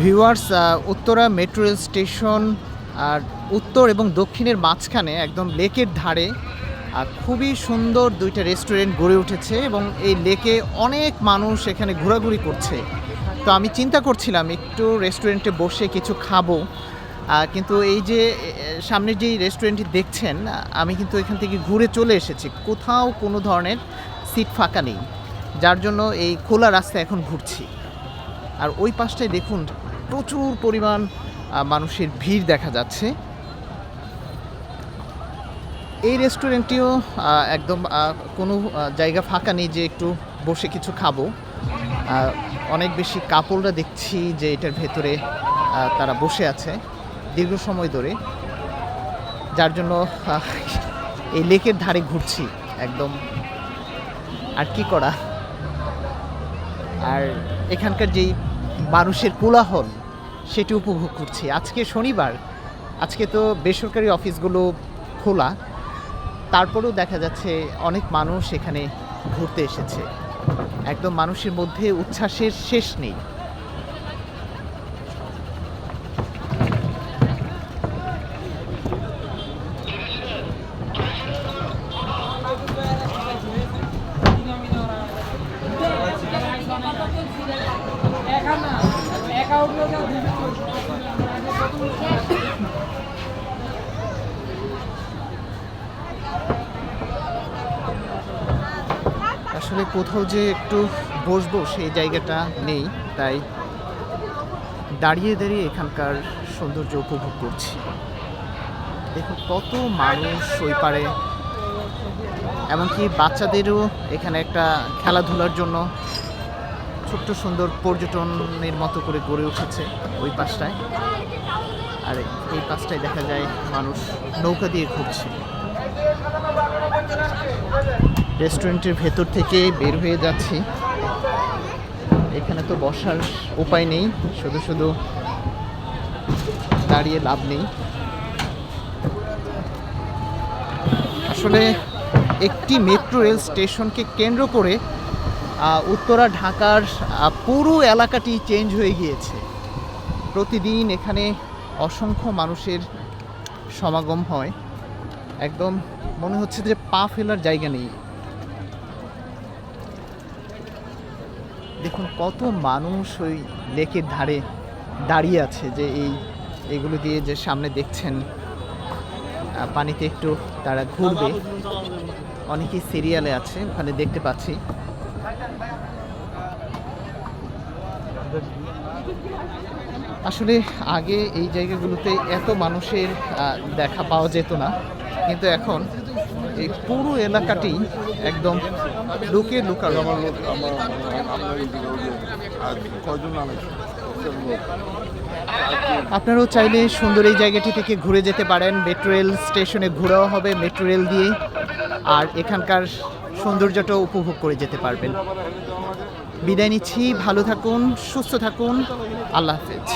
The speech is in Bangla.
Viewers Uttara metro rail station আর উত্তর এবং দক্ষিণের মাঝখানে একদম লেকের ধারে খুবই সুন্দর দুইটা রেস্টুরেন্ট গড়ে উঠেছে এবং এই লেকে অনেক মানুষ এখানে ঘোরাঘুরি করছে। তো আমি চিন্তা করছিলাম, একটু রেস্টুরেন্টে বসে কিছু খাব কিন্তু এই যে সামনে যেই রেস্টুরেন্টটি দেখছেন, আমি কিন্তু এখান থেকে ঘুরে চলে এসেছি। কোথাও কোনো ধরনের সিট ফাঁকা নেই, যার জন্য এই খোলা রাস্তায় এখন ঘুরছি। আর ওই পাশটায় দেখুন প্রচুর পরিমাণ মানুষের ভিড় দেখা যাচ্ছে। এই রেস্টুরেন্টটিও একদম কোনো জায়গা ফাঁকা নেই যে একটু বসে কিছু খাব। অনেক বেশি কাপড়রা দেখছি যে এটার ভেতরে তারা বসে আছে দীর্ঘ সময় ধরে। যার জন্য এই লেকের ধারে ঘুরছি একদম। আর কি করা? আর এখানকার যেই মানুষের কোলাহল সেটি উপভোগ করছি। আজকে শনিবার, আজকে তো বেসরকারি অফিসগুলো খোলা, তারপরেও দেখা যাচ্ছে অনেক মানুষ এখানে ঘুরতে এসেছে। একদম মানুষের মধ্যে উচ্ছ্বাসের শেষ নেই। আসলে কোথাও যে একটু বসবো সেই জায়গাটা নেই, তাই দাঁড়িয়ে দাঁড়িয়ে এখানকার সৌন্দর্য উপভোগ করছি। দেখুন কত মানুষ ওই পারে। এমনকি বাচ্চাদেরও এখানে একটা খেলাধুলার জন্য ছোট্ট সুন্দর পর্যটনের মতো করে গড়ে উঠেছে ওই পাশটায়। আর এই পাশটায় দেখা যায় মানুষ নৌকা দিয়ে ঘুরছে। রেস্টুরেন্টের ভেতর থেকে বের হয়ে যাচ্ছি। এখানে তো বসার উপায় নেই, শুধু শুধু দাঁড়িয়ে লাভ নেই। আসলে একটি মেট্রো রেল স্টেশনকে কেন্দ্র করে উত্তরা, ঢাকার পুরো এলাকাটি চেঞ্জ হয়ে গিয়েছে। প্রতিদিন এখানে অসংখ্য মানুষের সমাগম হয়। একদম মনে হচ্ছে যে পা ফেলার জায়গা নেই। দেখুন, কত মানুষ ওই লেকের ধারে দাঁড়িয়ে আছে যে এই, এগুলো দিয়ে যে সামনে দেখছেন পানিতে একটু তারা ঘুরবে। অনেকেই সিরিয়ালে আছে, ওখানে দেখতে পাচ্ছি। আসলে আগে এই জায়গাগুলোতে এত মানুষের দেখা পাওয়া যেত না। কিন্তু এখন এই পুরো এলাকাটি একদম লুকে? লুকানো আপনারাও চাইলে সুন্দর এই জায়গাটি থেকে ঘুরে যেতে পারেন। মেট্রো রেল স্টেশনে ঘোরাও হবে মেট্রো রেল দিয়ে। আর এখানকার সৌন্দর্যটাও উপভোগ করে যেতে পারবেন। বিদায় নিচ্ছি ভালো থাকুন সুস্থ থাকুন আল্লাহ হাফেজ।